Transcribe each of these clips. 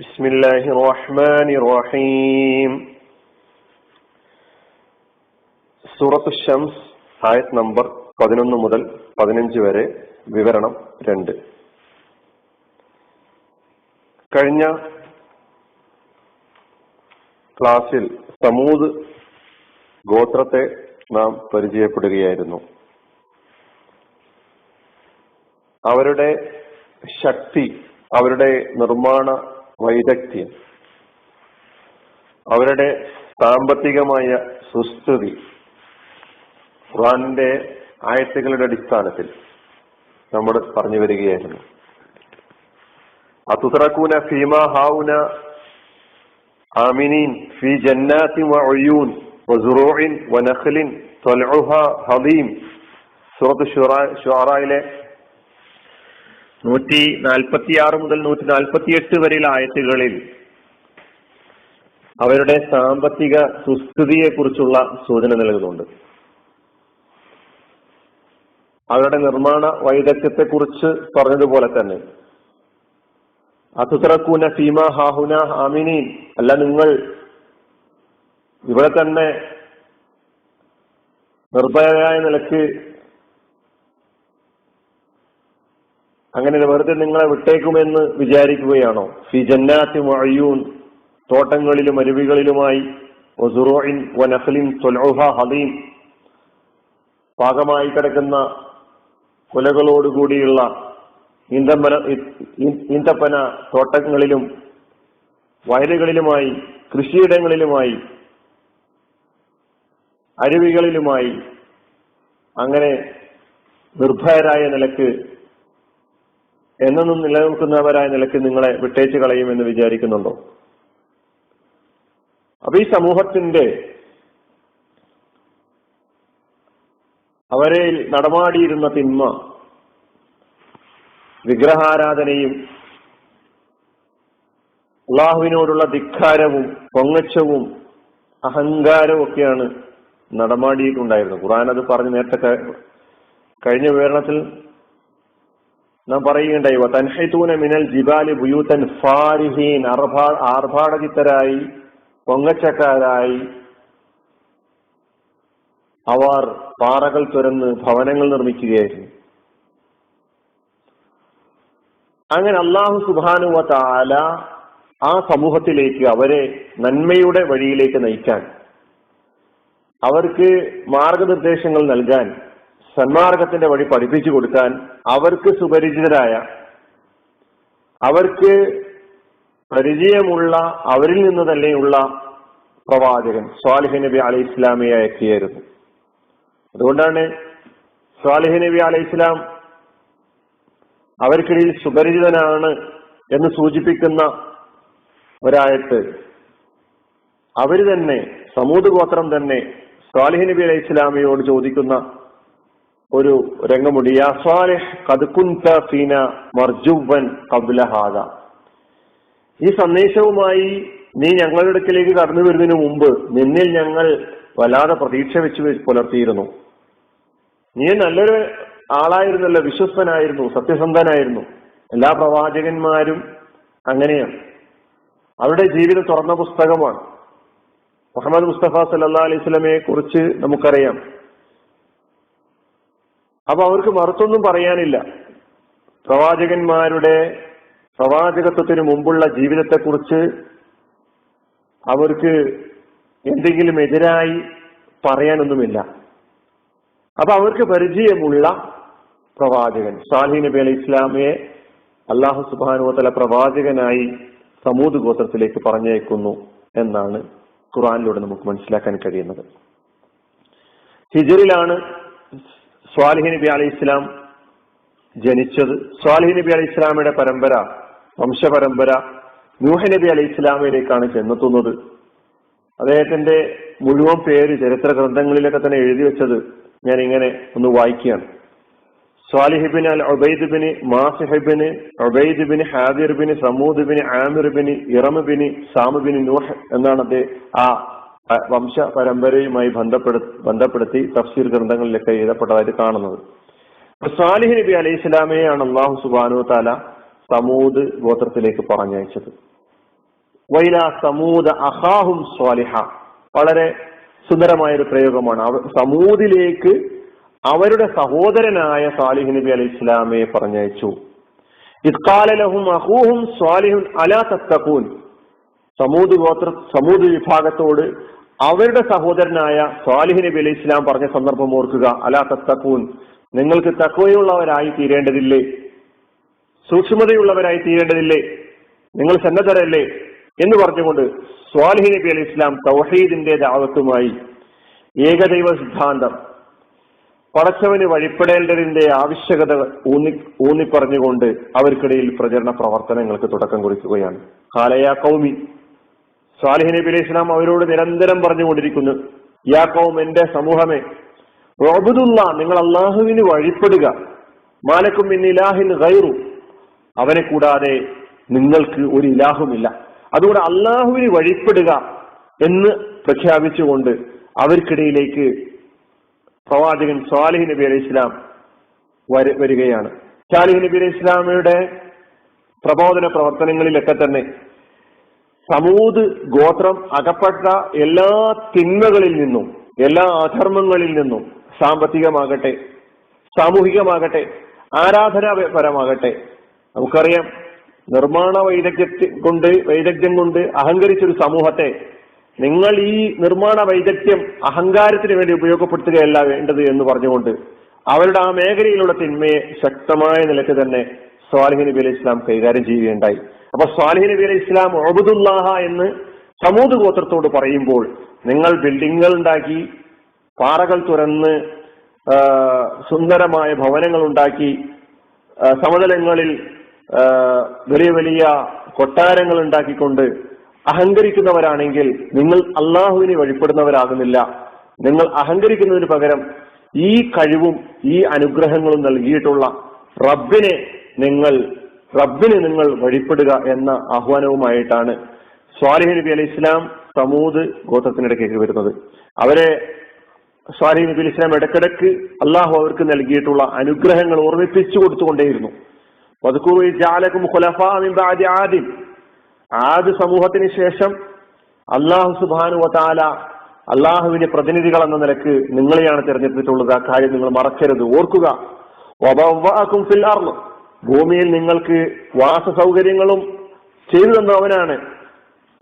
بسم الله الرحمن الرحيم സൂറത്ത് ഷംസ് ആയത് നമ്പർ പതിനൊന്ന് മുതൽ പതിനഞ്ച് വരെ വിവരണം രണ്ട് കഴിഞ്ഞ ക്ലാസ്സിൽ സമൂത് ഗോത്രത്തെ നാം പരിചയപ്പെടുകയായിരുന്നു അവരുടെ ശക്തി അവരുടെ നിർമ്മാണ വൈദഗ്ധ്യം. അവരുടെ സാമ്പത്തികമായ സുസ്ഥിതി ഖുറാന്റെ ആയത്തുകളുടെ അടിസ്ഥാനത്തിൽ നമ്മൾ പറഞ്ഞു വരികയായിരുന്നു. അതുതറക്കൂന ഫീമ ഹാവുന ആമിനീൻ ഫി ജന്നാത്തി വഴിയൂൻ വസുറോയിൻ വനഖ്ലിൻ തൊലഹ ഹദീം. സൂറത്ത് ഷുറായിലെ നൂറ്റി നാൽപ്പത്തി ആറ് മുതൽ നൂറ്റി നാൽപ്പത്തി എട്ട് വരെയുള്ള ആയത്തുകളിൽ അവരുടെ സാമ്പത്തിക സുസ്ഥിതിയെ കുറിച്ചുള്ള സൂചന നൽകുന്നുണ്ട്. അവരുടെ നിർമ്മാണ വൈദഗ്ധ്യത്തെ കുറിച്ച് പറഞ്ഞതുപോലെ തന്നെ അതുതറക്കൂന ഫീമ ഹാഹുന ഹാമിനീൻ അല്ല നിങ്ങൾ ഇവിടെ തന്നെ നിർഭയരായ നിലയ്ക്ക് അങ്ങനെ വെറുതെ നിങ്ങളെ വിട്ടേക്കുമെന്ന് വിചാരിക്കുകയാണോ? ഫി ജന്നാത്തി മഴയൂൻ തോട്ടങ്ങളിലും അരുവികളിലുമായി ഒസുറോയിൻ വനഹലിൻ തൊലോഹ ഹദീം. പാകമായി കിടക്കുന്ന കുലകളോടുകൂടിയുള്ള ഈന്തപ്പന ഈന്തപ്പന തോട്ടങ്ങളിലും വയലുകളിലുമായി കൃഷിയിടങ്ങളിലുമായി അരുവികളിലുമായി അങ്ങനെ നിർഭയരായ നിലയ്ക്ക് എന്നും നിലനിൽക്കുന്നവരായ നിലയ്ക്ക് നിങ്ങളെ വിട്ടേച്ചു കളയുമെന്ന് വിചാരിക്കുന്നുണ്ടോ? അപ്പൊ ഈ സമൂഹത്തിന്റെ അവരെ നടമാടിയിരുന്ന തിന്മ വിഗ്രഹാരാധനയും അള്ളാഹുവിനോടുള്ള ധിക്കാരവും പൊങ്ങച്ചവും അഹങ്കാരവും ഒക്കെയാണ് നടമാടിയിട്ടുണ്ടായിരുന്നത്. ഖുറാൻ അത് പറഞ്ഞു നേരത്തെ കഴിഞ്ഞ വിവരണത്തിൽ നാം പറയുകയുണ്ടായി തൻഹൈത്തൂന മിനൽ ജിബാലി ബുയൂത്തൻ ഫാരിഹീൻ. അർഭാ ആർഭാടചിത്തരായി പൊങ്ങച്ചക്കാരായി അവർ പാറകൾ തുരന്ന് ഭവനങ്ങൾ നിർമ്മിക്കുകയായിരുന്നു. അങ്ങനെ അള്ളാഹു സുബാനുവ താല ആ സമൂഹത്തിലേക്ക് അവരെ നന്മയുടെ വഴിയിലേക്ക് നയിക്കാൻ അവർക്ക് മാർഗനിർദ്ദേശങ്ങൾ നൽകാൻ സന്മാർഗത്തിന്റെ വഴി പഠിപ്പിച്ചു കൊടുക്കാൻ അവർക്ക് സുപരിചിതരായ അവർക്ക് പരിചയമുള്ള അവരിൽ നിന്ന് തന്നെയുള്ള പ്രവാചകൻ സ്വാലിഹ് നബി അലൈഹി ഇസ്ലാമിയെ അയക്കിയായിരുന്നു അതുകൊണ്ടാണ് സ്വാലിഹ് നബി അലൈഹി ഇസ്ലാം അവർക്കിടയിൽ സുപരിചിതനാണ് എന്ന് സൂചിപ്പിക്കുന്ന ഒരായത്ത് അവർ തന്നെ സമൂത് ഗോത്രം തന്നെ സ്വാലിഹ് നബി അലൈഹി ഇസ്ലാമിയോട് ചോദിക്കുന്ന ഒരു രംഗമുണ്ട്. ഈ സന്ദേശവുമായി നീ ഞങ്ങളുടെ അടുക്കിലേക്ക് കടന്നു വരുന്നതിന് മുമ്പ് നിന്നിൽ ഞങ്ങൾ വല്ലാതെ പ്രതീക്ഷ വെച്ച് പുലർത്തിയിരുന്നു. നീ നല്ലൊരു ആളായിരുന്നല്ലോ വിശ്വസ്തനായിരുന്നു സത്യസന്ധനായിരുന്നു. എല്ലാ പ്രവാചകന്മാരും അങ്ങനെയാണ്. അവരുടെ ജീവിതം തുറന്ന പുസ്തകമാണ്. മുഹമ്മദ് മുസ്തഫ സല്ലാ അലൈഹി സ്വലമയെ കുറിച്ച് നമുക്കറിയാം. അപ്പൊ അവർക്ക് മറുത്തൊന്നും പറയാനില്ല. പ്രവാചകന്മാരുടെ പ്രവാചകത്വത്തിന് മുമ്പുള്ള ജീവിതത്തെക്കുറിച്ച് അവർക്ക് എന്തെങ്കിലും എതിരായി പറയാനൊന്നുമില്ല. അപ്പൊ അവർക്ക് പരിചയമുള്ള പ്രവാചകൻ സാലി നബി അലി ഇസ്ലാമിയെ അള്ളാഹു സുബാനുവല പ്രവാചകനായി സമൂത് ഗോത്രത്തിലേക്ക് പറഞ്ഞേക്കുന്നു എന്നാണ് ഖുറാനിലൂടെ നമുക്ക് മനസ്സിലാക്കാൻ കഴിയുന്നത്. ഹിജറിലാണ് സ്വാലിഹി നബി അലി ഇസ്ലാം ജനിച്ചത്. സ്വാലിഹി നബി അലി ഇസ്ലാമിയുടെ പരമ്പര വംശപരമ്പര നൂഹ് നബി അലി ഇസ്ലാമിലേക്കാണ് ചെന്നെത്തുന്നത്. അദ്ദേഹത്തിന്റെ മുഴുവൻ പേര് ചരിത്ര ഗ്രന്ഥങ്ങളിലൊക്കെ തന്നെ എഴുതി വെച്ചത് ഞാൻ ഇങ്ങനെ ഒന്ന് വായിക്കുകയാണ്. സ്വാലിഹിബിൻ അൽ ഒബൈദ്ബിന് മാസിഹിബിന് ഒബൈദ്ബിന് ഹാദിർബിന് സമൂദ്ബിന് ആമിർബിന് ഇറമുബിന് സാമുബിന് നൂഹ് എന്നാണ് ആ വംശ പരമ്പരയുമായി ബന്ധപ്പെടുത്തി ബന്ധപ്പെടുത്തി തഫ്സീർ ഗ്രന്ഥങ്ങളിലൊക്കെ എഴുതപ്പെട്ടതായിട്ട് കാണുന്നത്. സാലിഹ് നബി അലൈഹി സ്വലാമയാണ് അള്ളാഹു സുബാനു താല സമൂദ് ഗോത്രത്തിലേക്ക് പറഞ്ഞയച്ചത്. വൈല സമൂദ് അഹാഹും സ്വാലിഹ വളരെ സുന്ദരമായ ഒരു പ്രയോഗമാണ് സമൂദിലേക്ക് അവരുടെ സഹോദരനായ സാലിഹ് നബി അലൈഹി ഇസ്ലാമയെ പറഞ്ഞയച്ചു. ഇത്കാലലഹും അഹൂഹും സ്വാലിഹുൻ അലാ തത്തൂൻ സമൂദ് ഗോത്ര സമൂദ് വിഭാഗത്തോട് അവരുടെ സഹോദരനായ സ്വാലിഹ് നബി അലൈഹി ഇസ്ലാം പറഞ്ഞ സന്ദർഭം ഓർക്കുക. അലാ തത്തക്കൂൻ നിങ്ങൾക്ക് തക്കവയുള്ളവരായി തീരേണ്ടതില്ലേ? സൂക്ഷ്മതയുള്ളവരായി തീരേണ്ടതില്ലേ? നിങ്ങൾ സന്നദ്ധരല്ലേ? എന്ന് പറഞ്ഞുകൊണ്ട് സ്വാലിഹി നബി അലൈഹി ഇസ്ലാം തൗഹീദിന്റെ ദാവത്തുമായി ഏകദൈവ സിദ്ധാന്തം പടച്ചവന് വഴിപ്പെടേണ്ടതിന്റെ ആവശ്യകത ഊന്നി ഊന്നിപ്പറഞ്ഞുകൊണ്ട് അവർക്കിടയിൽ പ്രചരണ പ്രവർത്തനങ്ങൾക്ക് തുടക്കം കുറിക്കുകയാണ്. കാലയാ കൗമി. സ്വാലിഹ് നബി അലൈഹി ഇസ്ലാം അവരോട് നിരന്തരം പറഞ്ഞുകൊണ്ടിരിക്കുന്നു യാ എന്റെ സമൂഹമേ റോബുദുള്ള നിങ്ങൾ അള്ളാഹുവിന് വഴിപ്പെടുക. മാലക്കും ഇന്നിലാഹിൻ ഗൈറു. അവനെ കൂടാതെ നിങ്ങൾക്ക് ഒരു ഇലാഹുമില്ല. അതുകൊണ്ട് അള്ളാഹുവിന് വഴിപ്പെടുക എന്ന് പ്രഖ്യാപിച്ചുകൊണ്ട് അവർക്കിടയിലേക്ക് പ്രവാചകൻ സ്വാലിഹ് നബി അലൈഹി ഇസ്ലാം വരികയാണ്. സാലിഹ് നബി അലൈഹി ഇസ്ലാമയുടെ പ്രബോധന പ്രവർത്തനങ്ങളിലൊക്കെ തന്നെ സമൂത് ഗോത്രം അകപ്പെട്ട എല്ലാ തിന്മകളിൽ നിന്നും എല്ലാ അധർമ്മങ്ങളിൽ നിന്നും സാമ്പത്തികമാകട്ടെ സാമൂഹികമാകട്ടെ ആരാധനാപരമാകട്ടെ നമുക്കറിയാം നിർമ്മാണ വൈദഗ്ധ്യത്തെ കൊണ്ട് വൈദഗ്ധ്യം കൊണ്ട് അഹങ്കരിച്ചൊരു സമൂഹത്തെ നിങ്ങൾ ഈ നിർമ്മാണ വൈദഗ്ധ്യം അഹങ്കാരത്തിന് വേണ്ടി ഉപയോഗപ്പെടുത്തുകയല്ല വേണ്ടത് എന്ന് പറഞ്ഞുകൊണ്ട് അവരുടെ ആ മേഖലയിലുള്ള തിന്മയെ ശക്തമായ നിലയ്ക്ക് തന്നെ സ്വാലിഹ് നബി അലൈഹി ഇസ്ലാം കൈകാര്യം ചെയ്യുകയുണ്ടായി. അപ്പൊ സ്വാലിഹ് നബി അലൈഹി ഇസ്ലാം ഒബുദുല്ലാഹ എന്ന് സമൂത് ഗോത്രത്തോട് പറയുമ്പോൾ നിങ്ങൾ ബിൽഡിങ്ങുകൾ ഉണ്ടാക്കി പാറകൾ തുറന്ന് സുന്ദരമായ ഭവനങ്ങൾ ഉണ്ടാക്കി സമതലങ്ങളിൽ വലിയ വലിയ കൊട്ടാരങ്ങൾ ഉണ്ടാക്കിക്കൊണ്ട് അഹങ്കരിക്കുന്നവരാണെങ്കിൽ നിങ്ങൾ അള്ളാഹുവിനെ വഴിപ്പെടുന്നവരാകുന്നില്ല. നിങ്ങൾ അഹങ്കരിക്കുന്നതിന് പകരം ഈ കഴിവും ഈ അനുഗ്രഹങ്ങളും നൽകിയിട്ടുള്ള റബ്ബിനെ നിങ്ങൾ റബ്ബിന് നിങ്ങൾ വഴിപ്പെടുക എന്ന ആഹ്വാനവുമായിട്ടാണ് സ്വാലിഹ് നബി അലി ഇസ്ലാം സമൂത് ഗോത്രത്തിനിടയ്ക്ക് വരുന്നത്. അവരെ സ്വാലിഹ് നബി അലി ഇസ്ലാം ഇടക്കിടക്ക് അള്ളാഹു അവർക്ക് നൽകിയിട്ടുള്ള അനുഗ്രഹങ്ങൾ ഓർമ്മിപ്പിച്ചു കൊടുത്തുകൊണ്ടേയിരുന്നു. ആദ്യം ആദ്യ സമൂഹത്തിന് ശേഷം അള്ളാഹു സുബാനു വതാല അള്ളാഹുവിന്റെ പ്രതിനിധികൾ എന്ന നിലയ്ക്ക് നിങ്ങളെയാണ് തിരഞ്ഞെടുത്തിട്ടുള്ളത്. ആ കാര്യം നിങ്ങൾ മറക്കരുത്. ഓർക്കുക. ഭൂമിയിൽ നിങ്ങൾക്ക് വാസ സൗകര്യങ്ങളും ചെയ്തു തന്നവനാണ്.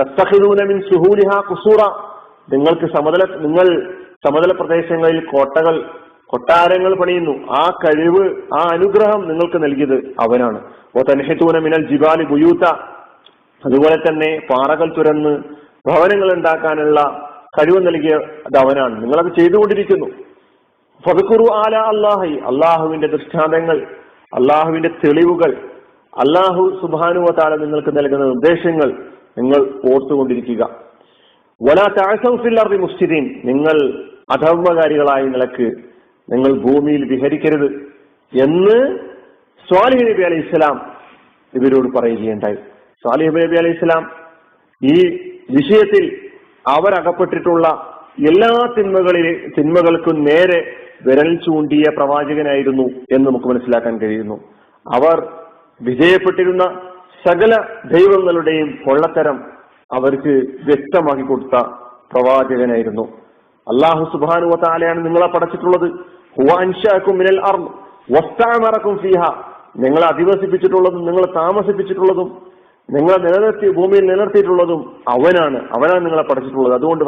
തത്തഹിദൂനമിൻ സുഹൂലിഹ കുസൂറ നിങ്ങൾക്ക് സമതല നിങ്ങൾ സമതല പ്രദേശങ്ങളിൽ കോട്ടകൾ കൊട്ടാരങ്ങൾ പണിയുന്നു. ആ കഴിവ് ആ അനുഗ്രഹം നിങ്ങൾക്ക് നൽകിയത് അവനാണ്. ഓ തൻഹിത്തൂന മിനൽ ജിബാലി ബുയൂത്ത അതുപോലെ തന്നെ പാറകൾ തുരന്ന് ഭവനങ്ങൾ ഉണ്ടാക്കാനുള്ള കഴിവ് നൽകിയത് അവനാണ്. നിങ്ങളത് ചെയ്തുകൊണ്ടിരിക്കുന്നു. ഫതുക്കുറു ആല അള്ളാഹി അള്ളാഹുവിന്റെ ദൃഷ്ടാന്തങ്ങൾ അള്ളാഹുവിന്റെ തെളിവുകൾ അള്ളാഹു സുബാനുവത്താണ് നിങ്ങൾക്ക് നൽകുന്ന നിർദ്ദേശങ്ങൾ നിങ്ങൾ ഓർത്തുകൊണ്ടിരിക്കുക. വലാ താഴ്സൗഫില്ലർദി നിങ്ങൾ അധർമ്മകാരികളായി നിലയ്ക്ക് നിങ്ങൾ ഭൂമിയിൽ വിഹരിക്കരുത് എന്ന് സ്വാലിഹ് നബി അലൈഹി ഇസ്ലാം ഇവരോട് പറയുകയുണ്ടായി. സ്വാലിഹ് നബി അലൈഹി ഇസ്ലാം ഈ വിഷയത്തിൽ അവരകപ്പെട്ടിട്ടുള്ള എല്ലാ തിന്മകളിലെ തിന്മകൾക്കും നേരെ വിരൽ ചൂണ്ടിയ പ്രവാചകനായിരുന്നു എന്ന് നമുക്ക് മനസ്സിലാക്കാൻ കഴിയുന്നു. അവർ വിജയപ്പെട്ടിരുന്ന സകല ദൈവങ്ങളുടെയും കൊള്ളത്തരം അവർക്ക് വ്യക്തമാക്കി കൊടുത്ത പ്രവാചകനായിരുന്നു. അള്ളാഹു സുബാനു താലയാണ് നിങ്ങളെ പടച്ചിട്ടുള്ളത്. മിനൽ ഫീഹ. നിങ്ങളെ അധിവസിപ്പിച്ചിട്ടുള്ളതും നിങ്ങളെ താമസിപ്പിച്ചിട്ടുള്ളതും നിങ്ങളെ നിലനിർത്തി ഭൂമിയിൽ നിലനിർത്തിയിട്ടുള്ളതും അവനാണ്. അവനാണ് നിങ്ങളെ പഠിച്ചിട്ടുള്ളത് അതുകൊണ്ട്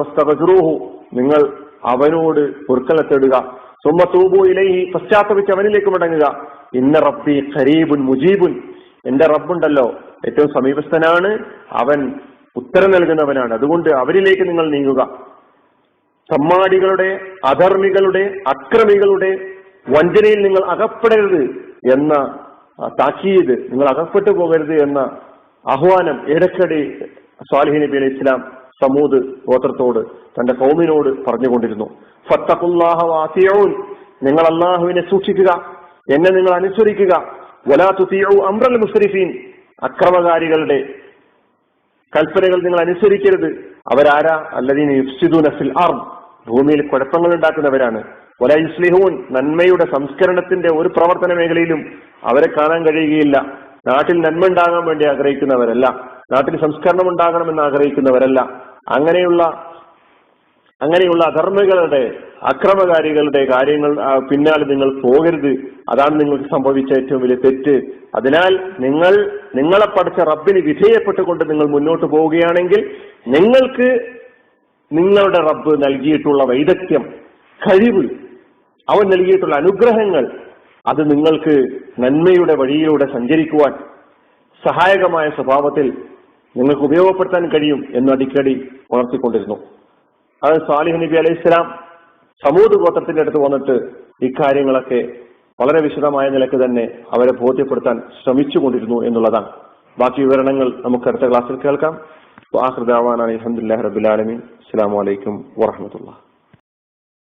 നിങ്ങൾ അവനോട് പൊറുക്കലെ തേടുക. തൂബു ഇലൈഹി പശ്ചാത്തപിച്ച് അവനിലേക്ക് മടങ്ങുക. ഇന്ന റബ്ബി ഖരീബുൻ മുജീബുൻ. എന്റെ റബ്ബുണ്ടല്ലോ. ഏറ്റവും സമീപസ്ഥനാണ്. അവൻ ഉത്തരം നൽകുന്നവനാണ്. അതുകൊണ്ട് അവരിലേക്ക് നിങ്ങൾ നീങ്ങുക. സമ്മാടികളുടെ അധർമ്മികളുടെ അക്രമികളുടെ വഞ്ചനയിൽ നിങ്ങൾ അകപ്പെടരുത് എന്ന താക്കീത്. നിങ്ങൾ അകപ്പെട്ടു പോകരുത് എന്ന ആഹ്വാനം ഏടക്കടി സ്വാലിഹി നബി അലൈഹി ഇസ്ലാം സമൂത് ഗോത്രത്തോട് തന്റെ കൗമിനോട് പറഞ്ഞുകൊണ്ടിരുന്നു. ഫത്തഖുല്ലാഹ വാസിയൂൻ നിങ്ങൾ അള്ളാഹുവിനെ സൂക്ഷിക്കുക. എന്നെ നിങ്ങൾ അനുസരിക്കുക. വലാ അംറൽ മുസ്രിഫീൻ. അക്രമകാരികളുടെ കൽപ്പനകൾ നിങ്ങൾ അനുസരിക്കരുത്. അവരാരാ? അല്ലദീന ഫിൽ അർദ്. ഭൂമിയിൽ കുഴപ്പങ്ങൾ ഉണ്ടാക്കുന്നവരാണ്. വല യുസ്ലിഹൂൻ. നന്മയുടെ സംസ്കരണത്തിന്റെ ഒരു പ്രവർത്തന മേഖലയിലും അവരെ കാണാൻ കഴിയുകയില്ല. നാട്ടിൽ നന്മ ഉണ്ടാകാൻ വേണ്ടി ആഗ്രഹിക്കുന്നവരല്ല. നാട്ടിൽ സംസ്കരണം ഉണ്ടാകണമെന്ന് ആഗ്രഹിക്കുന്നവരല്ല. അങ്ങനെയുള്ള അങ്ങനെയുള്ള അധർമ്മികളുടെ അക്രമകാരികളുടെ കാര്യങ്ങൾ പിന്നാലെ നിങ്ങൾ പോകരുത്. അതാണ് നിങ്ങൾക്ക് സംഭവിച്ച ഏറ്റവും വലിയ തെറ്റ്. അതിനാൽ നിങ്ങൾ നിങ്ങളെ പഠിച്ച റബ്ബിന് വിധേയപ്പെട്ടുകൊണ്ട് നിങ്ങൾ മുന്നോട്ട് പോവുകയാണെങ്കിൽ നിങ്ങൾക്ക് നിങ്ങളുടെ റബ്ബ് നൽകിയിട്ടുള്ള വൈദഗ്ധ്യം കഴിവ് അവൻ നൽകിയിട്ടുള്ള അനുഗ്രഹങ്ങൾ അത് നിങ്ങൾക്ക് നന്മയുടെ വഴിയിലൂടെ സഞ്ചരിക്കുവാൻ സഹായകമായ സ്വഭാവത്തിൽ നിങ്ങൾക്ക് ഉപയോഗപ്പെടുത്താൻ കഴിയും എന്ന് അടിക്കടി ഉണർത്തിക്കൊണ്ടിരുന്നു. അത് സാലിഹ് നബി അലൈഹി സ്വലാം സമൂത് ഗോത്രത്തിന്റെ അടുത്ത് വന്നിട്ട് ഇക്കാര്യങ്ങളൊക്കെ വളരെ വിശദമായ നിലയ്ക്ക് തന്നെ അവരെ ബോധ്യപ്പെടുത്താൻ ശ്രമിച്ചുകൊണ്ടിരുന്നു എന്നുള്ളതാണ്. ബാക്കി വിവരണങ്ങൾ നമുക്ക് അടുത്ത ക്ലാസ്സിൽ കേൾക്കാം. അലഹദില്ലാ അലഹമുല്ലാ റബുലാലമീൻ അസ്സാം വലൈക്കും വാഹമത്തുള്ള